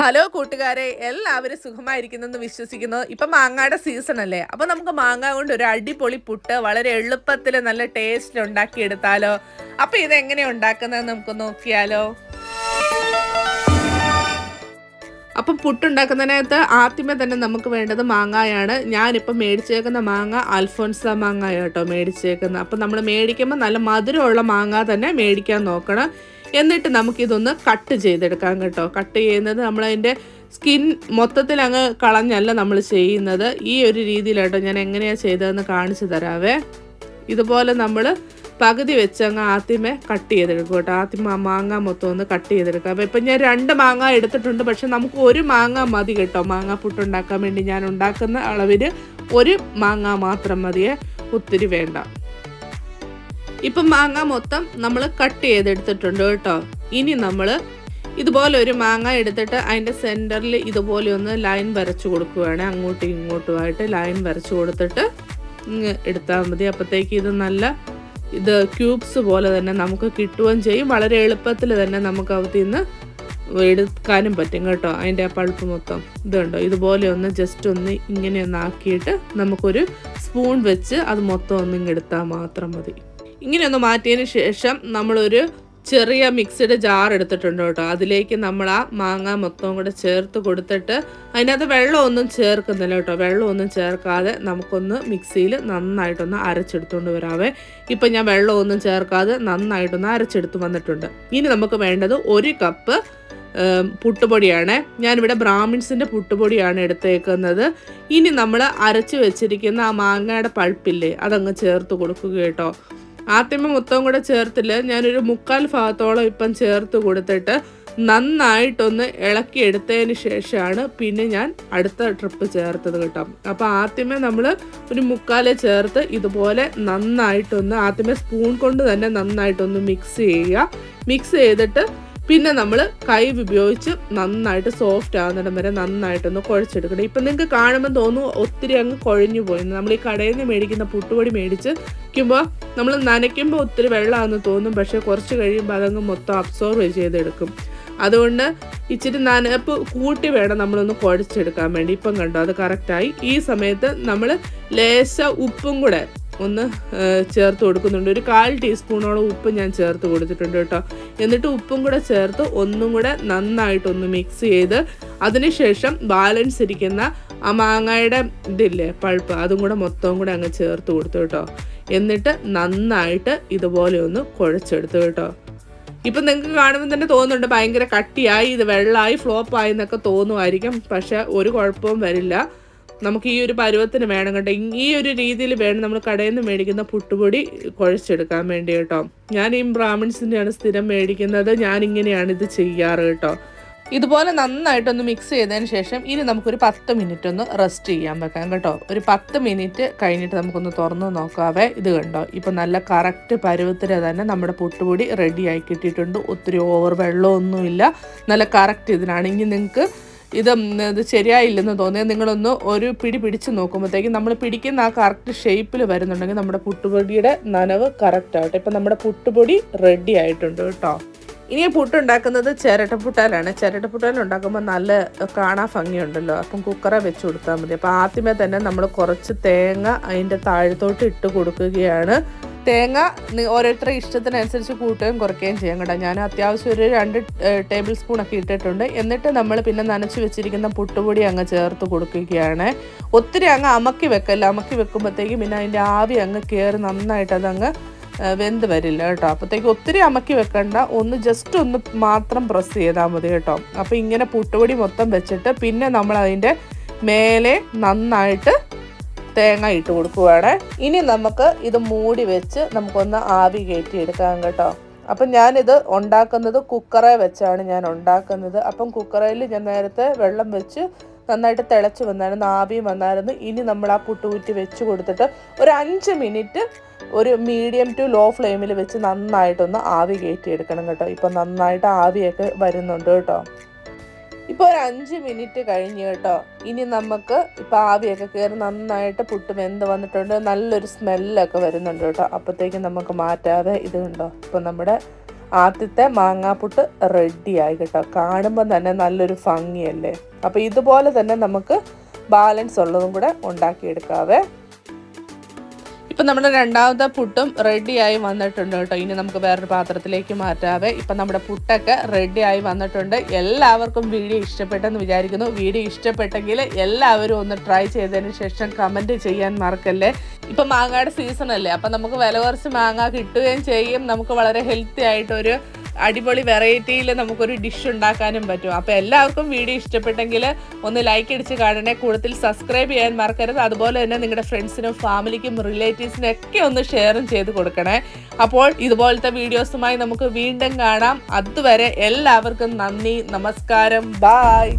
Hello കൂട്ടുകാരെ എല്ലാവരും സുഖമായിരിക്കുന്നെന്ന് വിശ്വസിക്കുന്നു. ഇപ്പം മാങ്ങയുടെ സീസൺ അല്ലേ? അപ്പം നമുക്ക് മാങ്ങ കൊണ്ട് ഒരു അടിപൊളി പുട്ട് വളരെ എളുപ്പത്തിൽ നല്ല ടേസ്റ്റിൽ ഉണ്ടാക്കിയെടുത്താലോ? അപ്പം ഇതെങ്ങനെ ഉണ്ടാക്കുന്നതെന്ന് നമുക്ക് നോക്കിയാലോ? അപ്പം പുട്ടുണ്ടാക്കുന്നതിനകത്ത് ആദ്യമേ തന്നെ നമുക്ക് വേണ്ടത് മാങ്ങായാണ്. ഞാനിപ്പോൾ മേടിച്ചേക്കുന്ന മാങ്ങ അൽഫോൻസ മാങ്ങ കേട്ടോ മേടിച്ചേക്കുന്നത്. അപ്പം നമ്മൾ മേടിക്കുമ്പോൾ നല്ല മധുരമുള്ള മാങ്ങ തന്നെ മേടിക്കാൻ നോക്കണം. എന്നിട്ട് നമുക്കിതൊന്ന് കട്ട് ചെയ്തെടുക്കാം കേട്ടോ. കട്ട് ചെയ്യുന്നത് നമ്മളതിന്റെ സ്കിൻ മൊത്തത്തിൽ അങ്ങ് കളഞ്ഞല്ല നമ്മൾ ചെയ്യുന്നത്. ഈ ഒരു രീതിയിലാട്ടോ ഞാൻ എങ്ങനെയാണ് ചെയ്തതെന്ന് കാണിച്ചു തരാവേ. ഇതുപോലെ നമ്മൾ പകുതി വെച്ച് അങ്ങ് ആദ്യമേ കട്ട് ചെയ്തെടുക്കും കേട്ടോ. ആദ്യം ആ മാങ്ങ മൊത്തം ഒന്ന് കട്ട് ചെയ്തെടുക്കാം. അപ്പോൾ ഇപ്പം ഞാൻ രണ്ട് മാങ്ങ എടുത്തിട്ടുണ്ട്. പക്ഷെ നമുക്ക് ഒരു മാങ്ങ മതി കേട്ടോ. മാങ്ങ പുട്ട് ഉണ്ടാക്കാൻ വേണ്ടി ഞാൻ ഉണ്ടാക്കുന്ന അളവിൽ ഒരു മാങ്ങ മാത്രം മതിയേ. ഒത്തിരി വേണ്ട. ഇപ്പം മാങ്ങ മൊത്തം നമ്മൾ കട്ട് ചെയ്തെടുത്തിട്ടുണ്ട് കേട്ടോ. ഇനി നമ്മൾ ഇതുപോലെ ഒരു മാങ്ങ എടുത്തിട്ട് അതിന്റെ സെന്ററിൽ ഇതുപോലെ ഒന്ന് ലൈൻ വരച്ചു കൊടുക്കുകയാണ് അങ്ങോട്ടും ഇങ്ങോട്ടുമായിട്ട് ലൈൻ വരച്ചു കൊടുത്തിട്ട് ഇങ്ങ് എടുത്താൽ മതി. അപ്പോഴത്തേക്ക് ഇത് നല്ല ഇത് ക്യൂബ്സ് പോലെ തന്നെ നമുക്ക് കിട്ടുകയും ചെയ്യും. വളരെ എളുപ്പത്തിൽ തന്നെ നമുക്ക് അവത്തിൽ നിന്ന് എടുക്കാനും പറ്റും കേട്ടോ. അതിന്റെ ആ പൾപ്പ് മൊത്തം. ഇതുണ്ടോ ഇതുപോലെ ഒന്ന് ജസ്റ്റ് ഒന്ന് ഇങ്ങനെ ഒന്ന് ആക്കിയിട്ട് നമുക്കൊരു സ്പൂൺ വെച്ച് അത് മൊത്തം ഒന്ന് ഇങ്ങെടുത്താൽ മാത്രം മതി. ഇങ്ങനെ ഒന്ന് മാറ്റിയതിന് ശേഷം നമ്മളൊരു ചെറിയ മിക്സിയുടെ ജാർ എടുത്തിട്ടുണ്ട് കേട്ടോ. അതിലേക്ക് നമ്മൾ ആ മാങ്ങ മൊത്തവും കൂടെ ചേർത്ത് കൊടുത്തിട്ട് അതിനകത്ത് വെള്ളമൊന്നും ചേർക്കുന്നില്ല കേട്ടോ. വെള്ളമൊന്നും ചേർക്കാതെ നമുക്കൊന്ന് മിക്സിയിൽ നന്നായിട്ടൊന്ന് അരച്ചെടുത്തുകൊണ്ട് വരാവേ. ഇപ്പം ഞാൻ വെള്ളമൊന്നും ചേർക്കാതെ നന്നായിട്ടൊന്ന് അരച്ചെടുത്ത് വന്നിട്ടുണ്ട്. ഇനി നമുക്ക് വേണ്ടത് ഒരു കപ്പ് പുട്ടുപൊടിയാണ്. ഞാനിവിടെ ബ്രാഹ്മിൺസിന്റെ പുട്ടുപൊടിയാണ് എടുത്തേക്കുന്നത്. ഇനി നമ്മൾ അരച്ച് വെച്ചിരിക്കുന്ന ആ മാങ്ങയുടെ പൾപ്പില്ലേ അതങ്ങ് ചേർത്ത് കൊടുക്കുക കേട്ടോ. ആദ്യമേ മൊത്തം കൂടെ ചേർത്തില്ല. ഞാനൊരു മുക്കാൽ ഭാഗത്തോളം ഇപ്പം ചേർത്ത് കൊടുത്തിട്ട് നന്നായിട്ടൊന്ന് ഇളക്കി എടുത്തതിന് ശേഷമാണ് പിന്നെ ഞാൻ അടുത്ത ട്രിപ്പ് ചേർത്തത് കേട്ടോ. അപ്പോൾ ആദ്യമേ നമ്മൾ ഒരു മുക്കാലെ ചേർത്ത് ഇതുപോലെ നന്നായിട്ടൊന്ന് ആദ്യമേ സ്പൂൺ കൊണ്ട് തന്നെ നന്നായിട്ടൊന്ന് മിക്സ് ചെയ്യുക. മിക്സ് ചെയ്തിട്ട് പിന്നെ നമ്മൾ കൈ ഉപയോഗിച്ച് നന്നായിട്ട് സോഫ്റ്റ് ആകുന്നിടം വരെ നന്നായിട്ടൊന്ന് കുഴച്ചെടുക്കണം. ഇപ്പം നിങ്ങൾക്ക് കാണുമ്പോൾ തോന്നും ഒത്തിരി അങ്ങ് കുഴഞ്ഞു പോയി. നമ്മൾ ഈ കടയിൽ നിന്ന് മേടിക്കുന്ന പുട്ടുപൊടി മേടിച്ച് വയ്ക്കുമ്പോൾ നമ്മൾ നനയ്ക്കുമ്പോൾ ഒത്തിരി വെള്ളമാണെന്ന് തോന്നും. പക്ഷേ കുറച്ച് കഴിയുമ്പോൾ അതങ്ങ് മൊത്തം അബ്സോർവ് ചെയ്തെടുക്കും. അതുകൊണ്ട് ഇച്ചിരി നനപ്പ് കൂട്ടി വേണം നമ്മളൊന്ന് കുഴച്ചെടുക്കാൻ വേണ്ടി. ഇപ്പം കണ്ടോ അത് കറക്റ്റായി ഈ സമയത്ത് നമ്മൾ ലേശ ഉപ്പും കൂടെ ഒന്ന് ചേർത്ത് കൊടുക്കുന്നുണ്ട്. ഒരു കാൽ ടീസ്പൂണോളം ഉപ്പ് ഞാൻ ചേർത്ത് കൊടുത്തിട്ടുണ്ട് കേട്ടോ. എന്നിട്ട് ഉപ്പും കൂടെ ചേർത്ത് ഒന്നും കൂടെ നന്നായിട്ടൊന്ന് മിക്സ് ചെയ്ത് അതിനുശേഷം ബാലൻസ് ഇരിക്കുന്ന ആ മാങ്ങയുടെ ഇതില്ലേ പഴുപ്പ് അതും കൂടെ മൊത്തവും കൂടെ അങ്ങ് ചേർത്ത് കൊടുത്തു കേട്ടോ. എന്നിട്ട് നന്നായിട്ട് ഇതുപോലെ ഒന്ന് കുഴച്ചെടുത്തു കേട്ടോ. ഇപ്പം നിങ്ങൾക്ക് കാണുമ്പോൾ തന്നെ തോന്നുന്നുണ്ട് ഭയങ്കര കട്ടിയായി ഇത് വെള്ളമായി ഫ്ലോപ്പായി എന്നൊക്കെ തോന്നുമായിരിക്കും. പക്ഷെ ഒരു കുഴപ്പവും വരില്ല. നമുക്ക് ഈ ഒരു പരുവത്തിന് വേണം കേട്ടോ. ഈ ഒരു രീതിയിൽ വേണം നമ്മൾ കടയിൽ നിന്ന് മേടിക്കുന്ന പുട്ടുപൊടി കുഴച്ചെടുക്കാൻ വേണ്ടി കേട്ടോ. ഞാൻ ഈ ബ്രാഹ്മിൺസിന്റെയാണ് സ്ഥിരം മേടിക്കുന്നത്. ഞാൻ ഇങ്ങനെയാണ് ഇത് ചെയ്യാറ് കേട്ടോ. ഇതുപോലെ നന്നായിട്ടൊന്ന് മിക്സ് ചെയ്തതിന് ശേഷം ഇനി നമുക്കൊരു പത്ത് മിനിറ്റ് ഒന്ന് റെസ്റ്റ് ചെയ്യാൻ വെക്കാം കേട്ടോ. ഒരു പത്ത് മിനിറ്റ് കഴിഞ്ഞിട്ട് നമുക്കൊന്ന് തുറന്ന് നോക്കാവേ. ഇത് കണ്ടോ? ഇപ്പം നല്ല കറക്റ്റ് പരുവത്തിൽ തന്നെ നമ്മുടെ പുട്ടുപൊടി റെഡിയായി കിട്ടിയിട്ടുണ്ട്. ഒത്തിരി ഓവർ വെള്ളമൊന്നുമില്ല. നല്ല കറക്റ്റ് ഇതിനാണ്. ഇനി നിങ്ങൾക്ക് ഇത് ഇത് ശരിയായില്ലെന്ന് തോന്നിയാൽ നിങ്ങളൊന്ന് ഒരു പിടി പിടിച്ച് നോക്കുമ്പോഴത്തേക്കും നമ്മൾ പിടിക്കുന്ന ആ കറക്റ്റ് ഷേപ്പിൽ വരുന്നുണ്ടെങ്കിൽ നമ്മുടെ പുട്ടുപൊടിയുടെ നനവ് കറക്റ്റ് ഇപ്പം നമ്മുടെ പുട്ടുപൊടി റെഡി ആയിട്ടുണ്ട് കേട്ടോ. ഇനി പുട്ടുണ്ടാക്കുന്നത് ചിരട്ടപ്പുട്ടാലാണ് ചിരട്ടപ്പുട്ടാൽ ഉണ്ടാക്കുമ്പോൾ നല്ല കാണാൻ ഭംഗിയുണ്ടല്ലോ. അപ്പം കുക്കറെ വെച്ച് കൊടുത്താൽ മതി. അപ്പോൾ ആദ്യമേ തന്നെ നമ്മൾ കുറച്ച് തേങ്ങ അതിന്റെ താഴത്തോട്ട് ഇട്ട് കൊടുക്കുകയാണ്. തേങ്ങ ഓരോരുത്തരുടെ ഇഷ്ടത്തിനനുസരിച്ച് കൂട്ടുകയും കുറയ്ക്കുകയും ചെയ്യാം കേട്ടോ. ഞാൻ അത്യാവശ്യം ഒരു രണ്ട് ടേബിൾ സ്പൂൺ ഒക്കെ ഇട്ടിട്ടുണ്ട്. എന്നിട്ട് നമ്മൾ പിന്നെ നനച്ച് വെച്ചിരിക്കുന്ന പുട്ടുപൊടി അങ്ങ് ചേർത്ത് കൊടുക്കുകയാണ്. ഒത്തിരി അങ്ങ് അമക്കി വെക്കല്ല. അമക്കി വെക്കുമ്പോഴത്തേക്കും പിന്നെ അതിന്റെ ആവി അങ്ങ് കയറി നന്നായിട്ട് അതങ്ങ് വെന്ത് വരില്ല കേട്ടോ. അപ്പോഴത്തേക്ക് ഒത്തിരി അമക്കി വെക്കണ്ട. ഒന്ന് ജസ്റ്റ് ഒന്ന് മാത്രം പ്രസ് ചെയ്താൽ മതി കേട്ടോ. അപ്പോൾ ഇങ്ങനെ പുട്ടുപൊടി മൊത്തം വെച്ചിട്ട് പിന്നെ നമ്മൾ അതിന്റെ മേലെ നന്നായിട്ട് തേങ്ങ ഇട്ട് കൊടുക്കുവാണ്. ഇനി നമുക്ക് ഇത് മൂടി വെച്ച് നമുക്കൊന്ന് ആവി കയറ്റി എടുക്കാം കേട്ടോ. അപ്പം ഞാനിത് ഉണ്ടാക്കുന്നത് കുക്കറെ വെച്ചാണ് ഞാൻ ഉണ്ടാക്കുന്നത്. അപ്പം കുക്കറയിൽ ഞാൻ നേരത്തെ വെള്ളം വെച്ച് നന്നായിട്ട് തിളച്ച് വന്നായിരുന്നു ആവിയും വന്നായിരുന്നു. ഇനി നമ്മൾ ആ പുട്ടുകുറ്റി വെച്ച് കൊടുത്തിട്ട് ഒരു അഞ്ച് മിനിറ്റ് ഒരു മീഡിയം ടു ലോ ഫ്ലെയിമിൽ വെച്ച് നന്നായിട്ടൊന്ന് ആവി കയറ്റി എടുക്കണം കേട്ടോ. ഇപ്പം നന്നായിട്ട് ആവിയൊക്കെ വരുന്നുണ്ട് കേട്ടോ. ഇപ്പോൾ ഒരു അഞ്ച് മിനിറ്റ് കഴിഞ്ഞ് കേട്ടോ. ഇനി നമുക്ക് ഇപ്പം ആവിയൊക്കെ കയറി നന്നായിട്ട് പുട്ട് വെന്ത് വന്നിട്ടുണ്ട്? നല്ലൊരു സ്മെല്ലൊക്കെ വരുന്നുണ്ട് കേട്ടോ. അപ്പോഴത്തേക്കും നമുക്ക് മാറ്റാതെ ഇത് കണ്ടോ. ഇപ്പോൾ നമ്മുടെ ആദ്യത്തെ മാങ്ങാപ്പുട്ട് റെഡിയായി കേട്ടോ. കാണുമ്പോൾ തന്നെ നല്ലൊരു ഭംഗിയല്ലേ? അപ്പോൾ ഇതുപോലെ തന്നെ നമുക്ക് ബാലൻസ് ഉള്ളതും കൂടെ ഉണ്ടാക്കിയെടുക്കാവേ. ഇപ്പം നമ്മുടെ രണ്ടാമത്തെ പുട്ടും റെഡിയായി വന്നിട്ടുണ്ട് കേട്ടോ. ഇനി നമുക്ക് വേറൊരു പാത്രത്തിലേക്ക് മാറ്റാവേ. ഇപ്പം നമ്മുടെ പുട്ടൊക്കെ റെഡിയായി വന്നിട്ടുണ്ട്. എല്ലാവർക്കും വീഡിയോ ഇഷ്ടപ്പെട്ടെന്ന് വിചാരിക്കുന്നു. വീഡിയോ ഇഷ്ടപ്പെട്ടെങ്കിൽ എല്ലാവരും ഒന്ന് ട്രൈ ചെയ്തതിന് ശേഷം കമന്റ് ചെയ്യാൻ മറക്കല്ലേ. ഇപ്പം മാങ്ങയുടെ സീസൺ അല്ലേ. അപ്പം നമുക്ക് വില കുറച്ച് മാങ്ങ കിട്ടുകയും ചെയ്യും. നമുക്ക് വളരെ ഹെൽത്തി ആയിട്ടൊരു അടിപൊളി വെറൈറ്റിയിൽ നമുക്കൊരു ഡിഷ് ഉണ്ടാക്കാനും പറ്റും. അപ്പോൾ എല്ലാവർക്കും വീഡിയോ ഇഷ്ടപ്പെട്ടെങ്കിൽ ഒന്ന് ലൈക്ക് അടിച്ച് കാണണേ. കൂടുതൽ സബ്സ്ക്രൈബ് ചെയ്യാൻ മറക്കരുത്. അതുപോലെ തന്നെ നിങ്ങളുടെ ഫ്രണ്ട്സിനും ഫാമിലിക്കും റിലേറ്റീവ്സിനും ഒക്കെ ഒന്ന് ഷെയറും ചെയ്ത് കൊടുക്കണേ. അപ്പോൾ ഇതുപോലത്തെ വീഡിയോസുമായി നമുക്ക് വീണ്ടും കാണാം. അതുവരെ എല്ലാവർക്കും നന്ദി നമസ്കാരം. ബായ്